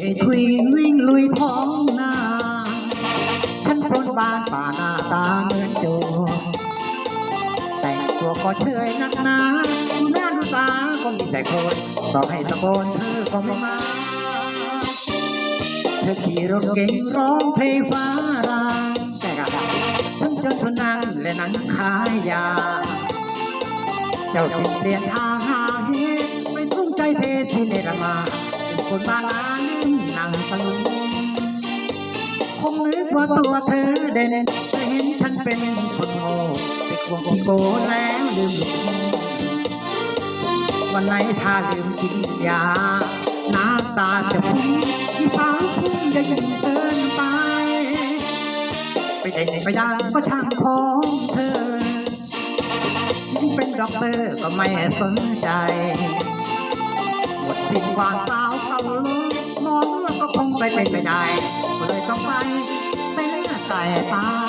ไอ้ทุยวิ่งลุยท้องนาฉันคนบ้านป่าหน้าตาเหมือนโจรแต่งตัวก็เชยนักหนาดูหน้าดูตาก็มีแต่คนต่อให้ตะโกนเธอก็ไม่มาเธอขี่รถเก่งร้องเพลงฟ้ารางแต่ก็ฉันเจอเธอนั่งและนั่งขายยา เจ้าจึงเปลี่ยนทางหา คนบ้านานิ่มนั่งตะลุงคงนึกว่าตัวเธอเด่นแต่เห็นฉันเป็นคนโง่ไปควงขี้โกแล้วลืมหลุดวันไหนถ้าลืมกินยา น้ำตาจะพุ่งที่ฟ้าพุ่งจะยิ่งเกินไป ไปเด่นไปดังก็ช่างของเธอเป็นด็อกเตอร์ก็ไม่สนใจ หมดสิ้นความสาวเขา มองว่าก็คงไปเป็นไม่ได้ก็เลยต้องไปไปเนื้อแต่ตา